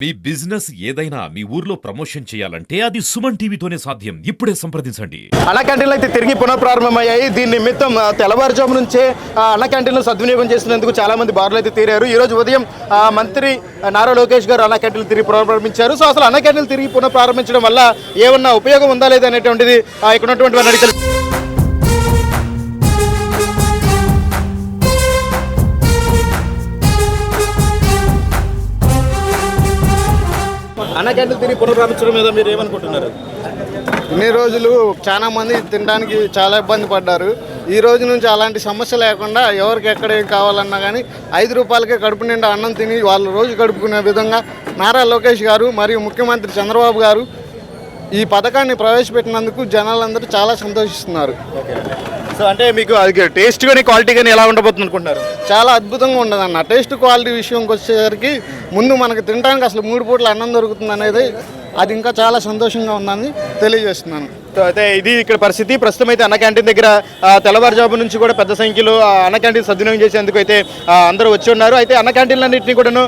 మీ business ఏదైనా మీ ఊర్లో promotion చేయాలంటే అది సుమన్ టీవీతోనే సాధ్యం. ఇప్పుడే సంప్రదించండి. అన్న క్యాంటీన్లు అయితే తిరిగి పునఃప్రారంభమయ్యాయి. దీని నిమిత్తం తెల్లవారుజాము నుంచే అన్న క్యాంటీన్లు సద్వినియోగం చేసినందుకు చాలా మంది బారులు అయితే తీరారు ఈ రోజు ఉదయం ఆ, మంత్రి నారా లోకేష్ గారు అన్న క్యాంటీన్లు తిరిగి పునఃప్రారంభించారు. సో అసలు అన్న క్యాంటీన్లు తిరిగి పునఃప్రారంభించడం వల్ల ఏమన్నా ఉపయోగం ఉందా లేదా అనేటువంటిది ఇక్కడ ఉన్నటువంటి వారిని అడిగి తెలుసు- తిరిగి మీద మీరు ఏమనుకుంటున్నారు? ఇన్ని రోజులు చాలా మంది తినడానికి చాలా ఇబ్బంది పడ్డారు. ఈ రోజు నుంచి అలాంటి సమస్య లేకుండా ఎవరికి ఎక్కడ ఏం కావాలన్నా కానీ ఐదు రూపాయలకే కడుపు నిండా అన్నం తిని వాళ్ళు రోజు గడుపుకునే విధంగా నారా లోకేష్ గారు మరియు ముఖ్యమంత్రి చంద్రబాబు గారు ఈ పథకాన్ని ప్రవేశపెట్టినందుకు జనాలందరూ చాలా సంతోషిస్తున్నారు. సో అంటే మీకు అది టేస్ట్ కానీ క్వాలిటీ కానీ ఎలా ఉండబోతుంది అనుకుంటున్నారు? చాలా అద్భుతంగా ఉండదన్న. టేస్ట్ క్వాలిటీ విషయంకి వచ్చేసరికి ముందు మనకు తినడానికి అసలు మూడు పూట్ల అన్నం దొరుకుతుంది అనేది అది ఇంకా చాలా సంతోషంగా ఉందని తెలియజేస్తున్నాను. అయితే ఇది ఇక్కడ పరిస్థితి. ప్రస్తుతం అయితే అన్న క్యాంటీన్ దగ్గర తెల్లవారుజాబు తెల్లవారుజాము నుంచి కూడా పెద్ద సంఖ్యలో అన్న క్యాంటీన్ సద్వినియోగం చేసేందుకు అయితే అందరూ వచ్చి ఉన్నారు. అయితే అన్న క్యాంటీన్లన్నింటినీ కూడాను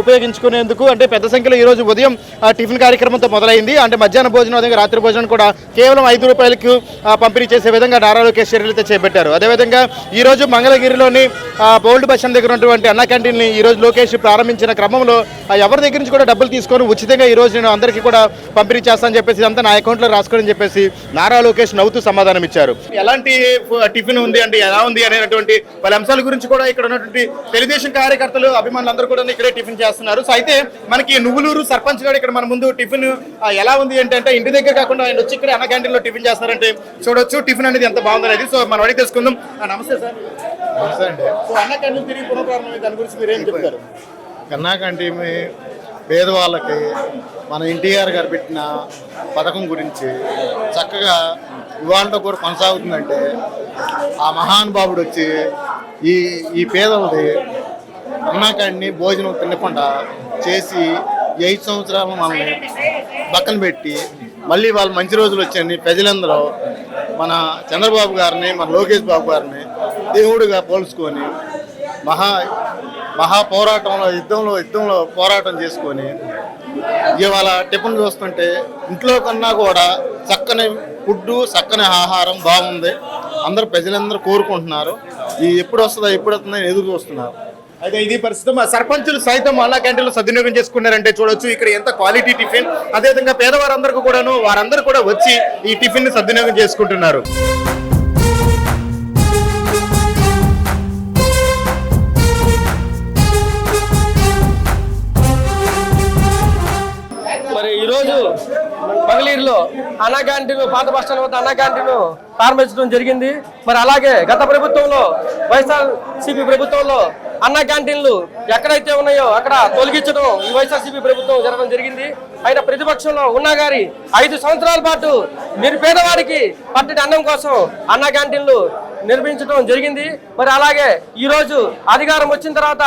ఉపయోగించుకునేందుకు అంటే పెద్ద సంఖ్యలో ఈ రోజు ఉదయం ఆ, టిఫిన్ కార్యక్రమంతో మొదలైంది. అంటే మధ్యాహ్న భోజనం అదే రాత్రి భోజనం కూడా కేవలం ఐదు రూపాయలకు పంపిణీ చేసే విధంగా నారా లోకేష్ చర్యలు అయితే చేపట్టారు. అదేవిధంగా ఈ రోజు మంగళగిరిలోని బోల్డ్ బౌల్డ్ బస్ దగ్గర ఉన్నటువంటి అన్న క్యాంటీన్ని ఈ రోజు లోకేష్ ప్రారంభించిన క్రమంలో ఎవరి దగ్గర నుంచి కూడా డబ్బులు తీసుకొని ఉచితంగా ఈ రోజు నేను అందరికీ కూడా పంపిణీ చేస్తానని చెప్పేసి అంతా నా అకౌంట్లో రాసుకోవాలని చెప్పేసి నారా లోకేష్ నవ్వుతూ సమాధానం ఇచ్చారు. ఎలాంటి టిఫిన్ ఉంది అంటే ఎలా ఉంది అనేటువంటి పలు అంశాల గురించి కూడా ఇక్కడ ఉన్నటువంటి తెలుగుదేశం కార్యకర్తలు అభిమానులు అందరూ కూడా ఇక్కడే టిఫిన్ చేస్తున్నారు. సో అయితే మనకి నువ్వులూరు సర్పంచ్ గారు ఇక్కడ మన ముందు టిఫిన్ ఎలా ఉంది అంటే ఇంటి దగ్గర కాకుండా ఆయన వచ్చి ఇక్కడ అన్న క్యాంటీన్లో టిఫిన్ చేస్తారంటే చూడొచ్చు. టిఫిన్ అనేది ఎంత బాగుంది అనేది. సో మనం అడిగి తెలుసుకుందాం. నమస్తే సార్. నమస్తే అండి. సో అన్న క్యాంటీన్ తిరిగి పునఃప్రారంభం దాని గురించి మీరు ఏం చెప్తారు? కన్నాకంటి పేదవాళ్ళకి మన ఎన్టీఆర్ గారు పెట్టిన పథకం గురించి చక్కగా ఇవాళ కూడా కొనసాగుతుందంటే ఆ మహానుభావుడు వచ్చి ఈ ఈ పేదలది అన్నాకాడిని భోజనం తినకుండా చేసి ఐదు సంవత్సరాలు మనల్ని పక్కన పెట్టి మళ్ళీ వాళ్ళు మంచి రోజులు వచ్చాయని ప్రజలందరూ మన చంద్రబాబు గారిని మన లోకేష్ బాబు గారిని దేవుడిగా పోల్చుకొని మహా మహాపోరాటంలో యుద్ధంలో యుద్ధంలో పోరాటం చేసుకొని ఇవాళ టిఫిన్ చూస్తుంటే ఇంట్లో కన్నా కూడా చక్కని ఫుడ్ చక్కని ఆహారం బాగుంది. అందరు ప్రజలందరూ కోరుకుంటున్నారు. ఈ ఎప్పుడు వస్తుందో ఎప్పుడు వస్తుందో అని ఎదురు చూస్తున్నారు. అయితే ఇది పరిస్థితి. మా సర్పంచులు సైతం అన్నా క్యాంటీన్లో సద్వినియోగం చేసుకున్నారంటే చూడొచ్చు. ఇక్కడ ఎంత క్వాలిటీ టిఫిన్. అదేవిధంగా పేదవారందరికీ కూడాను వారందరూ కూడా వచ్చి ఈ టిఫిన్ని సద్వినియోగం చేసుకుంటున్నారు. అన్నా క్యాంటీన్ పాత బస్ స్టాండ్ వద్ద అన్నా క్యాంటీన్ ప్రారంభించడం జరిగింది. మరి అలాగే గత ప్రభుత్వంలో వైఎస్ఆర్సీపీ ప్రభుత్వంలో అన్నా క్యాంటీన్లు ఎక్కడైతే ఉన్నాయో అక్కడ తొలగించడం ఈ వైఎస్ఆర్సీపీ ప్రభుత్వం జరగడం జరిగింది. ఆయన ప్రతిపక్షంలో ఉన్నా గారి ఐదు సంవత్సరాల పాటు నిరుపేదవాడికి పట్టడి అన్నం కోసం అన్నా క్యాంటీన్లు నిర్మించడం జరిగింది. మరి అలాగే ఈరోజు అధికారం వచ్చిన తర్వాత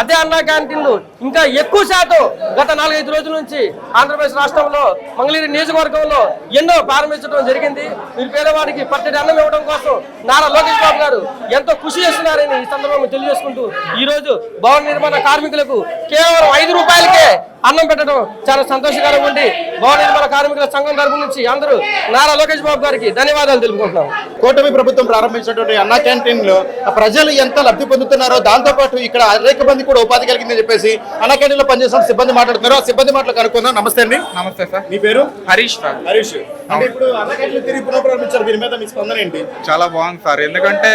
అదే అన్నా క్యాంటీన్లు ఇంకా ఎక్కువ శాతం గత నాలుగైదు రోజుల నుంచి ఆంధ్రప్రదేశ్ రాష్ట్రంలో మంగళగిరి నియోజకవర్గంలో ఎన్నో ప్రారంభించడం జరిగింది. మీరు పేదవాడికి పట్టడి అన్నం ఇవ్వడం కోసం నారా లోకేష్ బాబు గారు ఎంతో కృషి చేస్తున్నారని ఈ సందర్భంగా తెలియజేసుకుంటూ ఈరోజు భవన నిర్మాణ కార్మికులకు కేవలం ఐదు రూపాయలకే అన్నం పెట్టడం చాలా సంతోషకరంగా ఉంది. భవన నిర్మాణ కార్మికుల సంఘం తరపు నుంచి అందరూ నారా లోకేష్ బాబు గారికి ధన్యవాదాలు తెలుపుకుంటున్నాం. కూటమి ప్రభుత్వం ప్రారంభించినటువంటి అన్నా క్యాంటీన్లో ప్రజలు ఎంత లబ్ధి పొందుతున్నారో దాంతో పాటు ఇక్కడ అనేక మంది కూడా ఉపాధి కలిగిందని చెప్పేసి అన్నా క్యాంటీన్లో పనిచేస్తున్న సిబ్బంది మాట్లాడుతున్నారు. ఆ సిబ్బంది మాటలు కనుక్కుందాం నమస్తే అండి. నమస్తే సార్. మీ పేరు? హరీష్ హరీష్. అంటే ఇప్పుడు అన్నా క్యాంటీన్ తిరిగి పునఃప్రారంభించారు. దీని మీద మీ స్పందన ఏంటి? చాలా బాగుంది సార్. ఎందుకంటే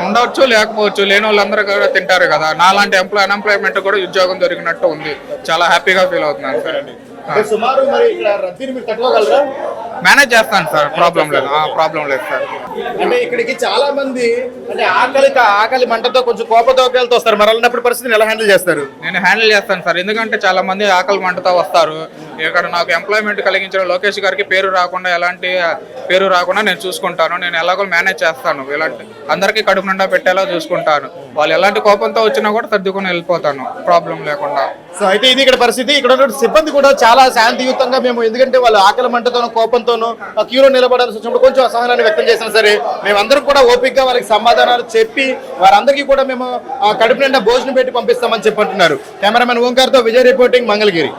ఉండవచ్చు లేకపోవచ్చు లేని వాళ్ళందరూ కూడా తింటారు కదా. నాలాంటి ఎంప్లాయ్ అన్ఎంప్లాయ్మెంట్ కూడా ఉద్యోగం దొరికినట్టు ఉంది. చాలా హ్యాపీగా ఫీల్ అవుతున్నాను. సార్ సుమారు మరి ఇక్కడ రద్దీని మీరు తట్టుకోగలరా? మేనేజ్ చేస్తాను సార్ ప్రాబ్లం లేదు. ప్రాబ్లం లేదు సార్. అంటే ఇక్కడికి చాలా మంది అంటే ఆకలి ఆకలి మంటతో కొంచెం కోపతోకాలతో వస్తారు. మరి అలాంటప్పుడు పరిస్థితిని ఎలా హ్యాండిల్ చేస్తారు? నేను హ్యాండిల్ చేస్తాను సార్. ఎందుకంటే చాలా మంది ఆకలి మంటతో వస్తారు. ఇక్కడ నాకు ఎంప్లాయ్మెంట్ కలిగించిన లోకేష్ గారికి పేరు రాకుండా ఎలాంటి పేరు రాకుండా నేను చూసుకుంటాను. నేను ఎలాగో మేనేజ్ చేస్తాను. ఇలాంటి అందరికీ కడుపు నిండా పెట్టేలా చూసుకుంటాను. వాళ్ళు ఎలాంటి కోపంతో వచ్చినా కూడా సర్దుకొని వెళ్ళిపోతాను. ప్రాబ్లం లేకుండా. సో అయితే ఇది ఇక్కడ పరిస్థితి. ఇక్కడ సిబ్బంది కూడా చాలా శాంతియుతంగా మేము ఎందుకంటే వాళ్ళు ఆకలి మంటతో కోపంతో ఆవేదనతోనూ ఆ క్యూలో నిలబడాల్సి వచ్చినప్పుడు కొంచెం అసహనాన్ని వ్యక్తం చేసినా సరే మేమందరం కూడా ఓపికగా వాళ్ళకి సమాధానాలు చెప్పి వారందరికీ కూడా మేము ఆ, కడుపు నిండా భోజనం పెట్టి పంపిస్తామని చెప్పంటున్నారు. కెమెరామెన్ ఓంకార్తో విజయ్ రిపోర్టింగ్ మంగళగిరి.